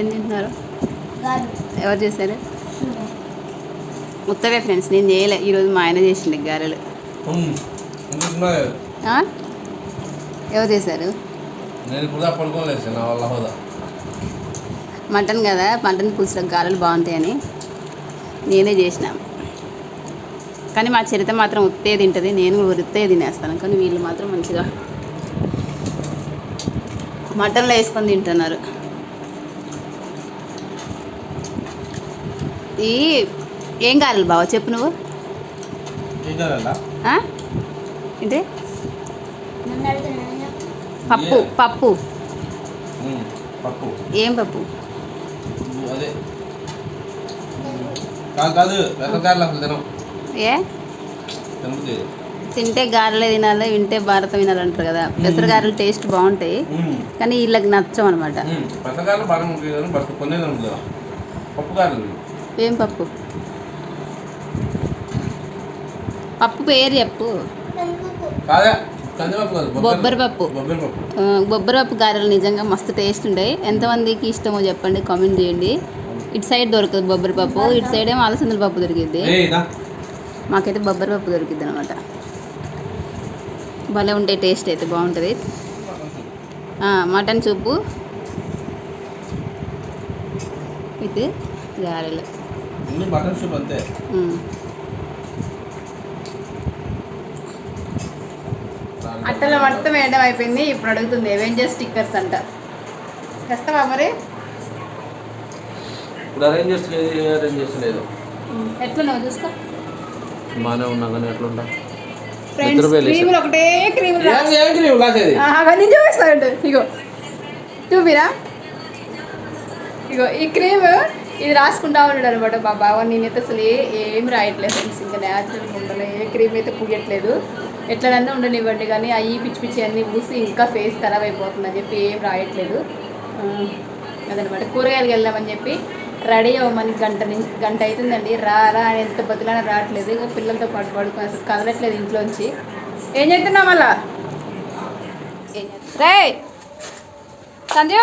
ఏం తింటున్నారు? ఎవరు చేశారు? ఉత్తవే ఫ్రెండ్స్ నేను చేయలే. ఈరోజు మా ఆయన చేసిండు గారెలు? ఎవరు చేశారు? మటన్ కదా మటన్ పులుసులో గారెలు బాగుంటాయని. నేనే చేసిన. కానీ మా చరిత మాత్రం ఉత్తే తింటుంది నేను ఉత్తే తినేస్తాను. కానీ వీళ్ళు మాత్రం మంచిగా మటన్లో వేసుకొని తింటున్నారు. ఈ ఏం గారెలు బావ? చెప్పు నువ్వు. కావాలా? ఏంటి పప్పు? పప్పు. పప్పు. ఏం పప్పు? ఏ? తింటే గారెలే తినాలి వింటే భారతం వినాలంటారు కదా. పెసర గారెలు టేస్ట్ బాగుంటాయి కానీ వీళ్ళకి నచ్చం అనమాట ఏం పప్పు? పప్పు పేరు చెప్పు. బొబ్బరి పప్పు. బొబ్బరి పప్పు. గారెలు నిజంగా మస్తు టేస్ట్ ఉంటాయి. ఎంతమందికి ఇష్టమో చెప్పండి కామెంట్ చేయండి. ఇటు సైడ్ దొరకదు బొబ్బరి పప్పు ఇటు సైడ్ ఏమో అలసందల పప్పు దొరికిద్ది. మాకైతే బొబ్బరి పప్పు దొరికిద్ది అనమాట భలే ఉంటాయి టేస్ట్ అయితే బాగుంటుంది. మటన్ సూపు విత్ గారెలు. అన్ని మటన్ సూప్ అంతే. అట్టలో మొత్తం వేయడం అయిపోయింది. ఇప్పుడు అడుగుతుంది. అవెంజర్ స్టిక్కర్స్ అంట. తెస్తావా మరి? ఇప్పుడు అరేంజ్ చేస్తలేదు అరేంజ్ చేస్తలేదు. ఎట్లా నువ్వు చూసుకో. బాగానే ఉన్నా కానీ ఎట్లుంటా? ఫ్రెండ్స్. క్రీములు ఒకటే క్రీములు ఏం ఏం క్రీమ్ లాసేది అవన్నీ చూపిస్తాడు ఇగో. చూపిరా. ఇగో ఈ క్రీమ్ ఇది రాసుకుంటా ఉన్నాడు అనమాట మా బావ. నేనైతే అసలు ఏ ఏం రాయట్లేదు ఫ్రెండ్స్ ఇంకా న్యాచురల్గా ఉండాలి ఏ క్రీమ్ అయితే పూయట్లేదు. ఎట్లనన్నా ఉండనివ్వండి కానీ అవి పిచ్చి పిచ్చి అన్నీ పూసి ఇంకా ఫేస్ ఖరాబ్ అయిపోతుందని చెప్పి ఏం రాయట్లేదు. అదనమాట. కూరగాయలకు వెళ్దామని చెప్పి రెడీ అవ్వమని గంట నుంచి గంట అవుతుందండి. రా రా అని ఎంత బతులైనా రావట్లేదు. ఇంకా పిల్లలతో పాటు పడుకుని అసలు కదలట్లేదు ఇంట్లోంచి. ఏం చేస్తున్నావు మళ్ళా? రే సంజు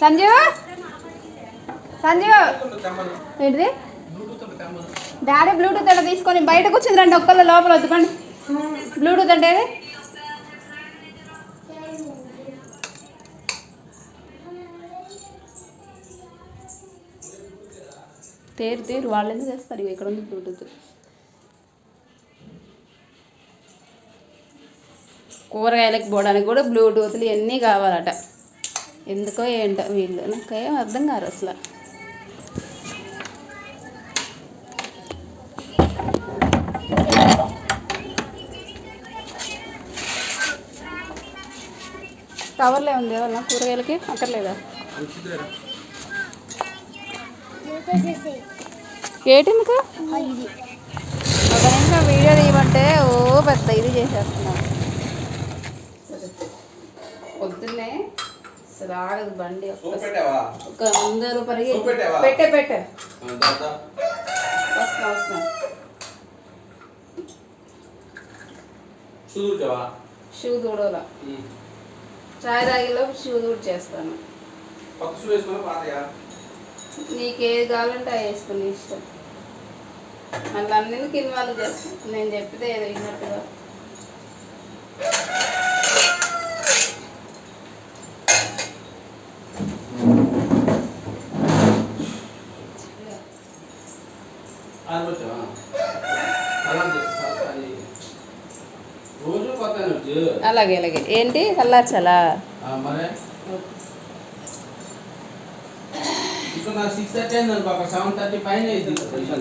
సంజు? సంజు? ఏంటిది? డాడీ బ్లూటూత్ అంటే తీసుకొని బయటకు వచ్చింది రండి ఒక్కళ్ళు లోపల వద్దుకోండి బ్లూటూత్ అంటే తేరు తేరు. వాళ్ళు ఎందుకు చేస్తారు ఇవి ఇక్కడ ఉంది బ్లూటూత్. కూరగాయలకు పోవడానికి కూడా బ్లూటూత్లు ఇవన్నీ కావాలట. ఎందుకో ఏంటో వీళ్ళు నాకేం అర్థం కాదు అసలు. కవర్లే ఉంది ఏమన్నా కూరగాయలకి? అక్కర్లేదా? ఏంటి ఇంకా ఒక వీడియో తీయమంటే ఓ పెద్ద ఇది చేసేస్తున్నాం పొద్దున్నే అసలు ఆగదు బండి. ఒక సోప్ పెట్టావా? పెట్టే పెట్టే. వస్తున్నా చూచావా షూ దూడోలా. చాయ్ తాగిలో షూ దూడు చేస్తాను నీకు ఏది కావాలంటే అది వేసుకుని ఇష్టం. మళ్ళీ అన్నింటికి ఇన్వాల్వ్ చేస్తాను నేను చెప్పితే ఏదో విన్నట్టుగా ఆరిపోతావా అలా అది రోజు కొత్త వచ్చి అలాగే అలాగే ఏంటి చల్లార్చాలా మరే ఇప్పుడు నాకు సిక్స్ థర్టీ అయింది అనుకో అక్కడ సెవెన్ థర్టీ పైన అయింది తెలుసా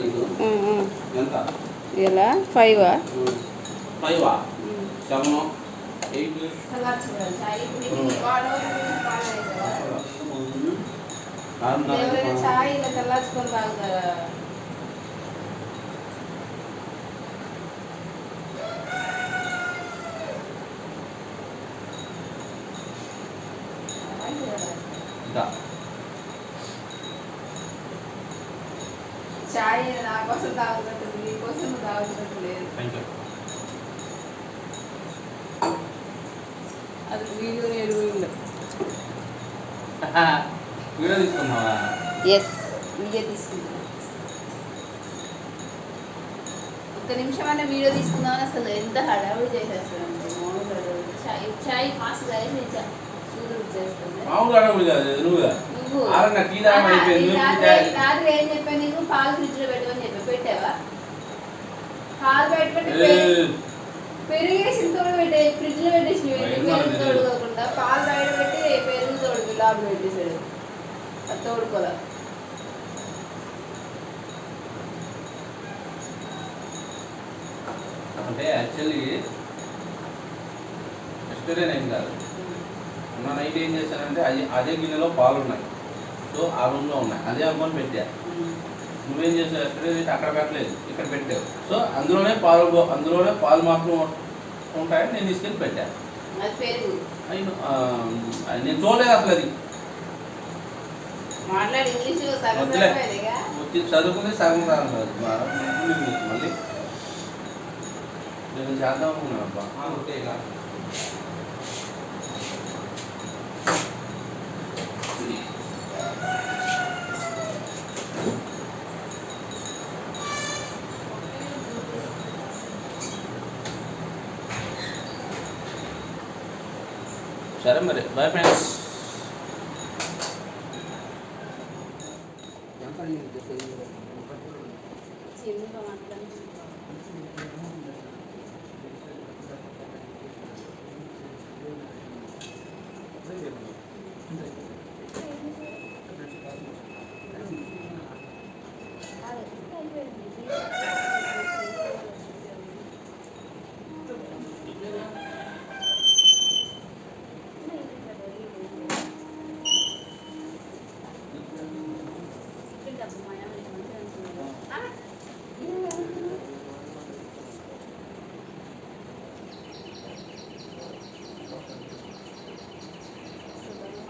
నీకు? ఉమ్, ఉమ్. ఎంత? ఇలా ఫైవా ఫైవా సెవెన్ ఎయిట్ చాయ్ ఇలా చల్లార్చుకొని తాగుతారా? చాయ్ నా కోసం తాగుతుంది నీ కోసం తాగుతున్నట్టు లేదు అది వీడియో నేను వీడియో తీసుకున్నావా ఎస్ వీడియో తీసుకుంటున్నా ఒక్క నిమిషం అంటే వీడియో తీసుకుందామని అసలు ఎంత హడావుడి కాదు. చాయ్ చాయ్ ఫాస్ట్ చేసి మామూలుగా అడగదు కాదు నువ్వుగా నువ్వు. ఆరన్న టీ ఆహా, అయిపోయింది రాత్రి- ఏం చెప్పాను నీకు? పాలు ఫ్రిడ్జ్లో పెట్టమని చెప్పి పెట్టావా? పాలు పెట్టుకుంటే తోడు పెట్టే ఫ్రిడ్జ్లో పెట్టేసి పెరుగు. తోడుకోకుండా పాలు బయట పెట్టి పెరుగు తోడు అది తోడుకోలే అంటే యాక్చువల్లీ వెజిటేరియన్ ఏం కాదు. మొన్న నైట్ ఏం చేశానంటే అదే అదే గిన్నెలో పాలు ఉన్నాయి సో ఆ రూమ్లో ఉన్నాయి. అదే అమ్మని పెట్టా. నువ్వేం చేసావు? నైట్ అక్కడ పెట్టలేదు. ఇక్కడ పెట్టావు. సో అందులోనే పాలు అందులోనే పాలు మాత్రం ఉంటాయని నేను తీసుకెళ్ళి పెట్టాను నేను చూడలేదు అసలు అది. చదువుకుంది సగం ఇంగ్లీష్ మళ్ళీ. నేను చేద్దాం అనుకున్నాను అబ్బా. ఆ, ఓకే సరే మరి. బాయ్ ఫ్రెండ్స్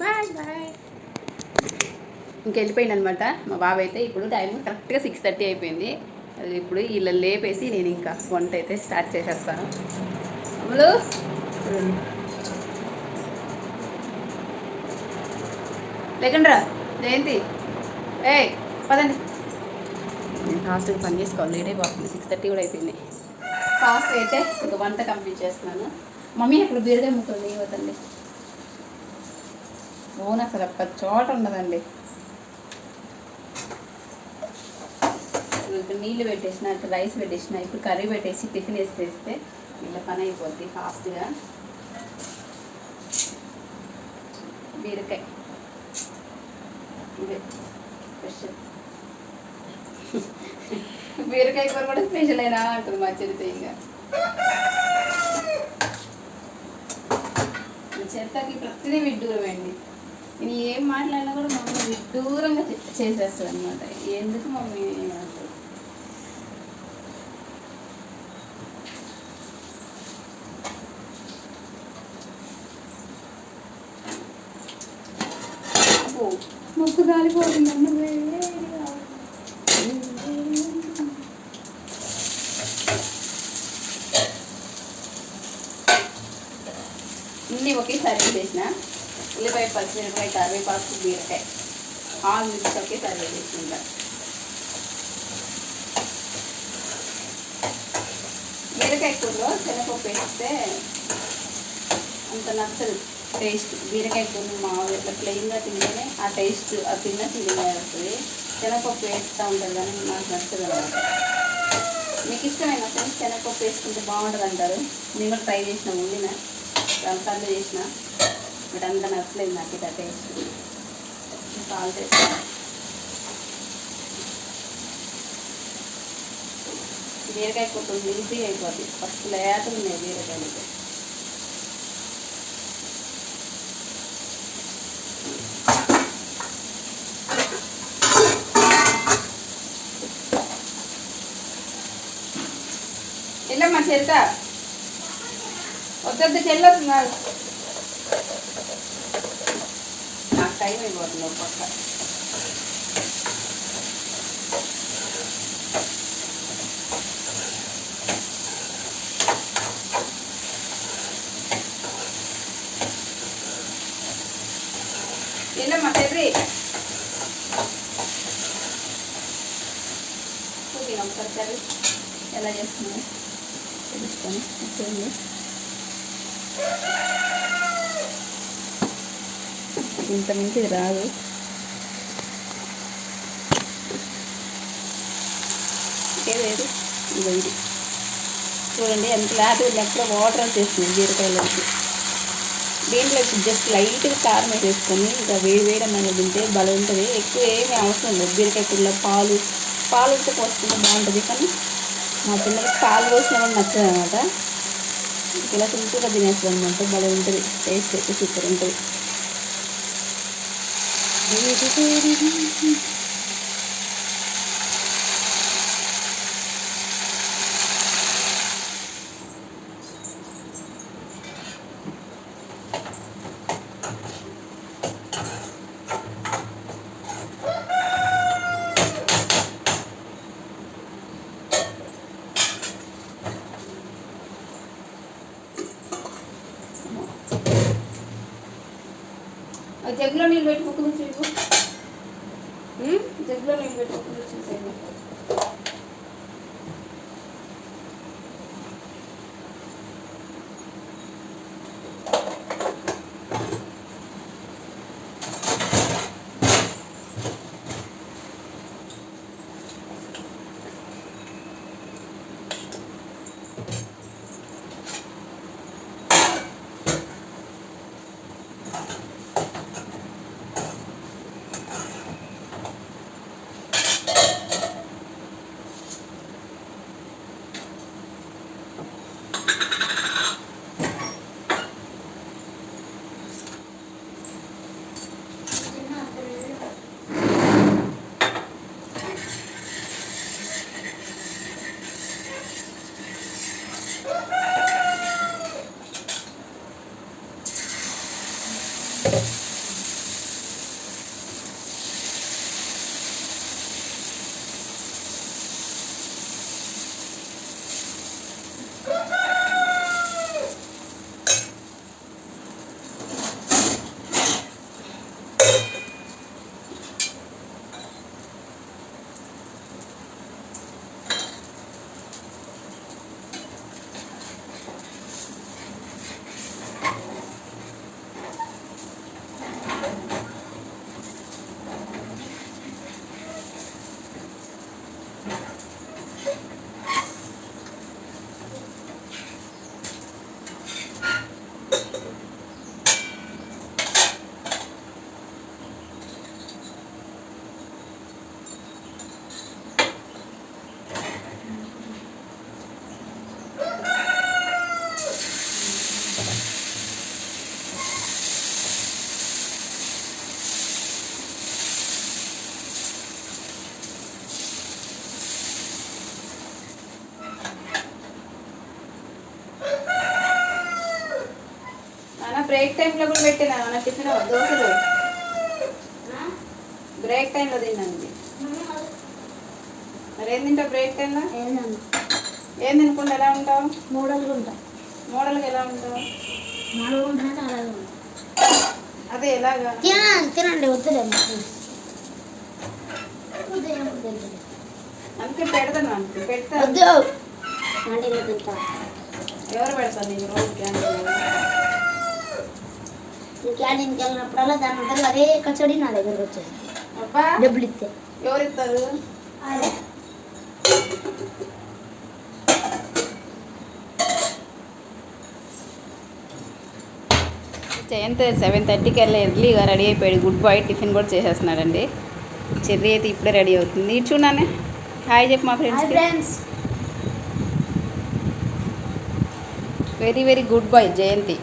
బాయ్ బాయ్ ఇంకెళ్ళిపోయింది అనమాట మా బాబు అయితే ఇప్పుడు టైం కరెక్ట్గా సిక్స్ థర్టీ అయిపోయింది. అది ఇప్పుడు వీళ్ళ లేపేసి నేను ఇంకా వంట అయితే స్టార్ట్ చేసేస్తాను. అమలు. లేకండ్రా జయంతి ఏ పదండి. నేను ఫాస్ట్గా పని చేసుకోవాలి లేట్ అయిపోతుంది సిక్స్ థర్టీ కూడా అయిపోయింది. ఫాస్ట్ అయితే ఒక వంట కంప్లీట్ చేస్తున్నాను. మమ్మీ ఇప్పుడు బీరడే ముక్కలు ఇవ్వదండి ఓన్ అసలు ఒక్క చోట ఉండదండి. ఇప్పుడు నీళ్ళు పెట్టేసిన ఇప్పుడు రైస్ పెట్టేసిన ఇప్పుడు కర్రీ పెట్టేసి టిఫిన్ వేసి తెస్తే ఇలా పని అయిపోద్ది ఫాస్ట్గా. బీరకాయ. ఇదే స్పెషల్. బీరకాయ కూర కూడా స్పెషల్ అయినా అంటుంది మా చెల్లితే ఇంకా. చెత్తకి ప్రతిదీ విడ్డూరమండి నేను ఏం మాట్లాడినా కూడా మమ్మల్ని విడ్డూరంగా చే- చేసేస్తుంది అనమాట ఎందుకు మమ్మీ ముక్కు కాలిపోతుంది అమ్మ వేడిగా. ఇన్ని ఒకేసారి చేసిన ఉల్లిపాయ పచ్చిమిరపకాయ కరివేపాకు బీరకాయ ఆల్ మిక్స్ ఒకేసారి వేసేసిందా బీరకాయ కూరలో శనగపప్పు వేస్తే అంత నచ్చదు టేస్ట్ బీరకాయ కొన్ని మామూలు ఇట్లా ప్లెయిన్గా తింటేనే ఆ టేస్ట్ ఆ తిన్న ఫీలింగ్ శనగపప్పు వేస్తూ ఉంటుంది కానీ నాకు నచ్చదు అనమాట మీకు ఇష్టమైన ఫ్రెండ్స్ శనగపప్పు వేసుకుంటే బాగుంటుంది అంటారు. నేను కూడా ట్రై చేసిన వండిన. చాలాసార్లు చేసిన. బట్ అంత నచ్చలేదు నాకు ఇట్లా టేస్ట్. సాల్ట్ వేసిన బీరకాయ కొట్టు ఈజీగా అయిపోతుంది ఫస్ట్ లేతలు ఉన్నాయి బీరకాయలు. వెళ్ళమ్మా చెల్త చెల్లొస్తున్నారు నాకు టైం అయిపోతుంది ఒక పక్క వెళ్ళమ్మా చెర్రి? చూపిన ఒకసారి. ఎలా చేస్తున్నాను తెలుసుకొని చూడండి ఇంత మించి రాదు. ఇంకే లేదు. ఇదిగో చూడండి ఎంత లేత ఎప్పుడో వాటర్ వచ్చేస్తుంది బీరకాయలోకి. దీంట్లో జస్ట్ లైట్గా కారం వేసేసుకొని ఇంకా వేడి వేడి అనేది తింటే బలం ఉంటుంది. ఎక్కువ ఏమీ అవసరం లేదు. బీరకాయ పుల్ల పాలు పాలు ఉంటే పోసుకుంటే బాగుంటుంది. కానీ మా పిల్లలకి పాలు పోసిన వాళ్ళు నచ్చదు అనమాట ఇలా సింపుల్గా తినేస్తుంది అనమాట భలే ఉంటుంది. టేస్ట్ అయితే సూపర్ ఉంటుంది. జగ్గులో నీళ్ళు పెట్టి ముక్కు నుంచి ఇవ్వు. ఉమ్, జగ్గులో నీళ్ళు పెట్టి ముక్కు టైంలో కూడా పెట్టినా? నాన్న టిఫిన్ దోశలు బ్రేక్ టైంలో తిన్నాను మరి ఏం తింటావు బ్రేక్ టైంలో? ఏం తినకుండా ఎలా ఉంటావు? మూడలు ఉంటాయి మోడల్గా ఎలా ఉంటావు? అదే ఎలాగా? తినండి వద్దులే. అందుకే పెడతాను అంతే పెడతా ఎవరు పెడతారు? నీకు రోజు క్యాంటీన్ క్యాంటీన్కి వెళ్ళినప్పుడల్లా దాని అదే నా డబ్బులు ఇస్తే. ఎవరు ఇస్తారు సెవెన్ థర్టీకి వెళ్ళి ఎర్లీగా రెడీ అయిపోయాడు. గుడ్ బాయ్ టిఫిన్ కూడా చేసేస్తున్నాడండి. చెర్రీ అయితే ఇప్పుడే రెడీ అవుతుంది. చూడానే హాయ్ చెప్పు మా friends. Very very good boy Jayanthi.